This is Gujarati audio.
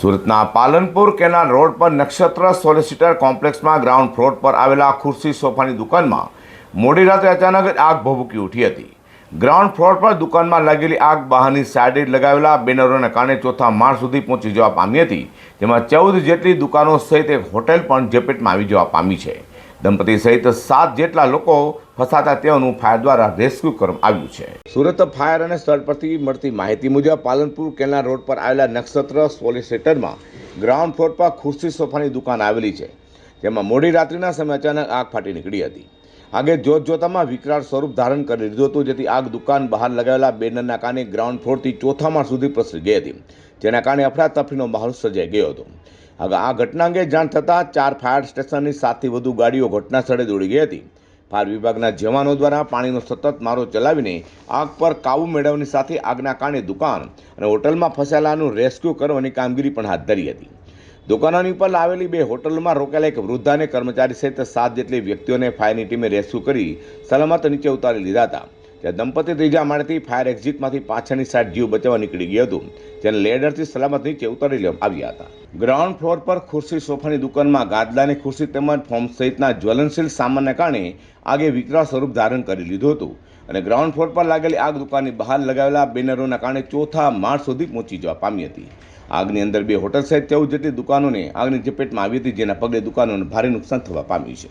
સુરતના પાલનપુર કેનાલ રોડ પર નક્ષત્ર સોલિસિટર કોમ્પ્લેક્સમાં ગ્રાઉન્ડ ફ્લોર પર આવેલા ખુરશી સોફાની દુકાનમાં મોડી રાત્રે અચાનક જ આગ ભભૂકી ઉઠી હતી. ગ્રાઉન્ડ ફ્લોર પર દુકાનમાં લાગેલી આગ બહારની સાઈડે લગાવેલા બેનરોને કારણે ચોથા માળ સુધી પહોંચી જવા પામી હતી. જેમાં ચૌદ જેટલી દુકાનો સહિત એક હોટેલ પણ ઝપેટમાં આવી જવા પામી છે. દંપતી સહિત સાત જેટલા લોકો ફસાતા તેઓનું ફાયર દ્વારા રેસ્ક્યુ કરવામાં આવ્યું છે. સુરત ફાયર અને સ્થળ પરથી મળતી માહિતી મુજબ પાલનપુર કેનાલ રોડ પર આવેલા નક્ષત્ર સોલિસિટરમાં ગ્રાઉન્ડ ફ્લોર પર ખુરશી સોફાની દુકાન આવેલી છે, જેમાં મોડી રાત્રિના સમયે અચાનક આગ ફાટી નીકળી હતી. આગે જોત જોતામાં વિકરાળ સ્વરૂપ ધારણ કરી લીધું હતું, જેથી આગ દુકાન બહાર લગાવેલા બેનરના કારણે ગ્રાઉન્ડ ફ્લોરથી ચોથા માળ સુધી પ્રસરી ગઈ હતી, જેના કારણે અફડાતફડીનો માહોલ સર્જાઈ ગયો હતો. આ ઘટના અંગે જાણ થતાં ચાર ફાયર સ્ટેશનની સાતથી વધુ ગાડીઓ ઘટના સ્થળે દોડી ગઈ હતી. ફાયર વિભાગના જવાનો દ્વારા પાણીનો સતત મારો ચલાવીને આગ પર કાબૂ મેળવવાની સાથે આગના કારણે દુકાન અને હોટલમાં ફસાયેલાનું રેસ્ક્યુ કરવાની કામગીરી પણ હાથ ધરી હતી. દુકાનોની ઉપર લાવેલી બે હોટલમાં રોકેલા એક વૃદ્ધાને કર્મચારી સહિત સાત જેટલી વ્યક્તિઓને ફાયરની ટીમે રેસ્ક્યુ કરી સલામત નીચે ઉતારી લીધા હતા. ત્યાં દંપતી ત્રીજા માળેથી ફાયર એક્ઝિટમાંથી પાછળની સાઈડ જીવ બચાવવા નીકળી ગયું હતું, જેને લેડરથી સલામત નીચે ઉતારી લેવામાં આવ્યા હતા. ગ્રાઉન્ડ ફ્લોર પર ખુરશી સોફાની દુકાનમાં ગાદલાની ખુરશી તેમજ ફોર્મ સહિતના જ્વલનશીલ સામાનને કારણે આગે વિકરાળ સ્વરૂપ ધારણ કરી લીધું હતું અને ગ્રાઉન્ડ ફ્લોર પર લાગેલી આગ દુકાનની બહાર લગાવેલા બેનરોના કારણે ચોથા માળ સુધી પહોંચી જવા પામી હતી. આગની અંદર બે હોટલ સહિત ચૌદ જેટલી દુકાનોને આગની ઝપેટમાં આવી હતી, જેના પગલે દુકાનોને ભારે નુકસાન થવા પામ્યું છે.